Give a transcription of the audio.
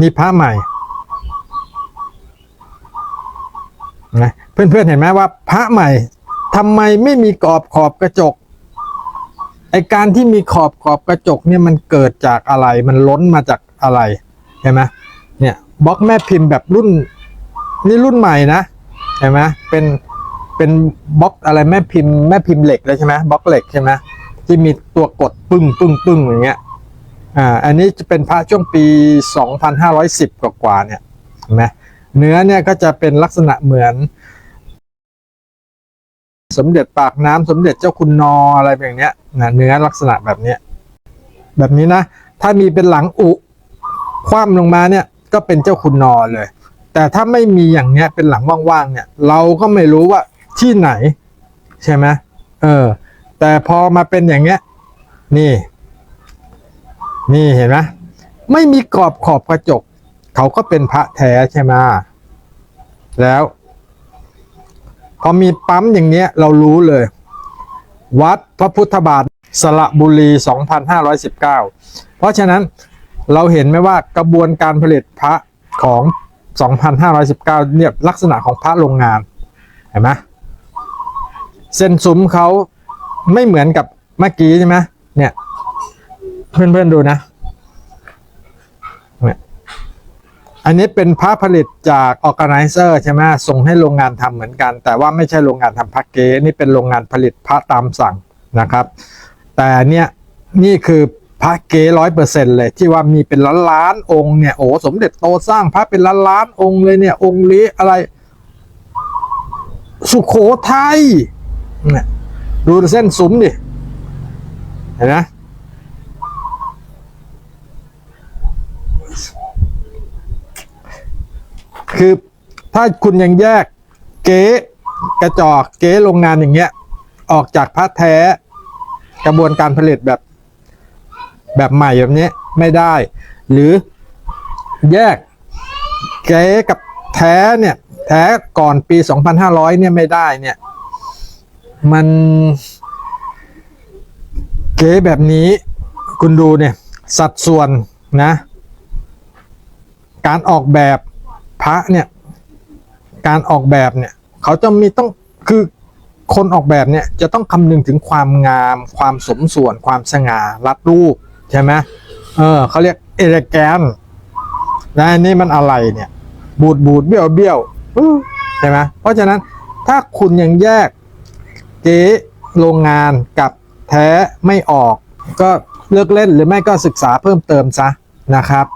นี่พระใหม่นะเพื่อนๆเห็นไหมว่าพระใหม่ทำไมไม่มีกรอบขอบกระจกไอการที่มีขอบขอบกระจกเนี่ยมันเกิดจากอะไรมันล้นมาจากอะไรเห็นไหมเนี่ยบล็อกแม่พิมพ์แบบรุ่นนี่รุ่นใหม่นะเห็นไหมเป็นเป็นบล็อกอะไรแม่พิมพ์แม่พิมพ์เหล็กเลยใช่ไหมบล็อกเหล็กใช่ไหมที่มีตัวกดปึ้งปึ้งปึ้งอย่างเงี้ย อ่าอันนี้จะเป็นพระช่วงปี 2510 กว่ากว่าเนี่ยเห็นไหมเนื้อเนี่ยก็จะเป็นลักษณะเหมือน สมเด็จปากน้ำสมเด็จเจ้าคุณนออะไรแบบเนี้ยนะเนื้อลักษณะแบบเนี้ยแบบนี้นะ ถ้ามีเป็นหลังอุคว่ำลงมาเนี่ยก็เป็นเจ้าคุณนอเลย แต่ถ้าไม่มีอย่างเนี้ยเป็นหลังว่างๆเนี่ย เราก็ไม่รู้ว่าที่ไหน ใช่ไหมเออ แต่พอมาเป็นอย่างเงี้ย นี่ นี่เห็นไหมไม่มีกรอบขอบกระจก เขาก็เป็นพระแท้ใช่ไหมแล้ว พอมีปั๊มอย่างเนี้ยเรารู้เลย วัดพระพุทธบาทสระบุรี 2519 เพราะฉะนั้นเราเห็นไหมว่ากระบวนการผลิตพระของ 2519 เนี่ยลักษณะของพระโรงงาน เห็นไหมเส้นซุ้มเขาไม่เหมือนกับเมื่อกี้ใช่ไหมเนี่ย เพื่อนๆดูนะเนี่ยอันนี้เป็นพระผลิตจากออ g a แ i เซอร์ใช่ไหมส่งให้โรงงานทำเหมือนกัน แต่ว่าไม่ใช่โรงงานทำพระเก๊นี่เป็นโรงงานผลิตพระตามสั่งนะครับ แต่เนี่ยนี่คือพระเก๊ร้อยเปอร์เซ็นต์เลยที่ว่ามีเป็นล้านล้านองค์เนี่ยโอ้สมเด็จโตสร้างพระเป็นล้านล้านองค์เลยเนี่ย องค์นี้อะไร สุขโขทัยเนี่ยดูเส้นซุ้มดิเห็นไหม คือถ้าคุณยังแยกเก๊กระจอกเก๊โรงงานอย่างเงี้ย ออกจากพระแท้ กระบวนการผลิตแบบ แบบใหม่แบบนี้ไม่ได้ หรือแยกเก๊กับแท้เนี่ย แท้ก่อนปี 2500 เนี่ยไม่ได้เนี่ย มันเก๋แบบนี้คุณดูเนี่ย สัดส่วนนะ การออกแบบ พระเนี่ย การออกแบบเนี่ย เขาจะมีต้องคือคนออกแบบเนี่ยจะต้องคำนึงถึงความงาม ความสมส่วน ความสง่ารัดรูปใช่ไหมเออเขาเรียกเอเลแกนนะอันนี่มันอะไรเนี่ย บูดบูดเบี้ยวเบี้ยวใช่ไหมเพราะฉะนั้นถ้าคุณยังแยกเก๊โรงงานกับแท้ไม่ออก ก็เลิกเล่นหรือไม่ก็ศึกษาเพิ่มเติมซะนะครับ